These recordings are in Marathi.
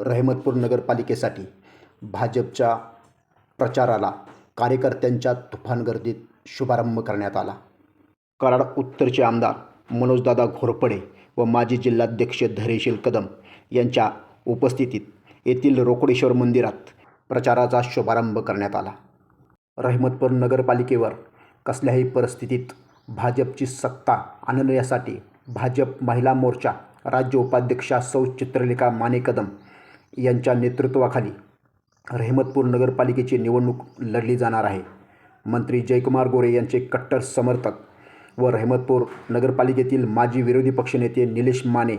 रहमतपूर नगरपालिकेसाठी भाजपच्या प्रचाराला कार्यकर्त्यांच्या तुफान गर्दीत शुभारंभ करण्यात आला. कराड उत्तरचे आमदार मनोजदादा घोरपडे व माजी जिल्हाध्यक्ष धैर्यशील कदम यांच्या उपस्थितीत येथील रोकडेश्वर मंदिरात प्रचाराचा शुभारंभ करण्यात आला. रहमतपूर नगरपालिकेवर कसल्याही परिस्थितीत भाजपची सत्ता आणण्यासाठी भाजप महिला मोर्चा राज्य उपाध्यक्षा सौ चित्रलेखा माने कदम यांच्या नेतृत्वाखाली रहमतपूर नगरपालिकेची निवडणूक लढली जाणार आहे. मंत्री जयकुमार गोरे यांचे कट्टर समर्थक व रहमतपूर नगरपालिकेतील माजी विरोधी पक्षनेते निलेश माने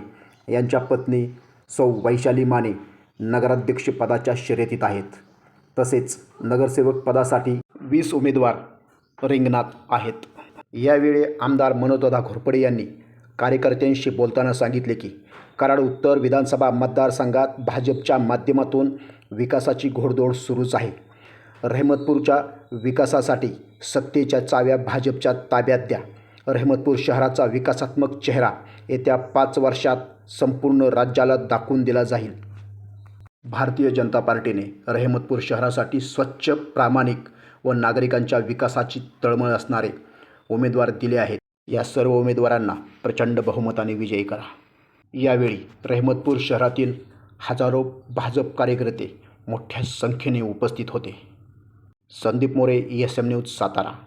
यांच्या पत्नी सौ वैशाली माने नगराध्यक्षपदाच्या शर्यतीत आहेत. तसेच नगरसेवक पदासाठी वीस उमेदवार रिंगणात आहेत. यावेळी आमदार मनोजदादा घोरपडे यांनी कार्यकर्त्यांशी बोलताना सांगितले की कराड उत्तर विधानसभा मतदारसंघात भाजपच्या माध्यमातून विकासाची घोडदौड सुरूच आहे. रहमतपूरच्या विकासासाठी सत्तेच्या चाव्या भाजपच्या ताब्यात द्या. रहमतपूर शहराचा विकासात्मक चेहरा येत्या पाच वर्षात संपूर्ण राज्याला दाखवून दिला जाईल. भारतीय जनता पार्टीने रहमतपूर शहरासाठी स्वच्छ प्रामाणिक व नागरिकांच्या विकासाची तळमळ असणारे उमेदवार दिले आहेत. या सर्व उमेदवारांना प्रचंड बहुमताने विजयी करा. यावेळी रहमतपूर शहरातील हजारो भाजप कार्यकर्ते मोठ्या संख्येने उपस्थित होते. Sandeep More E S M news Satara.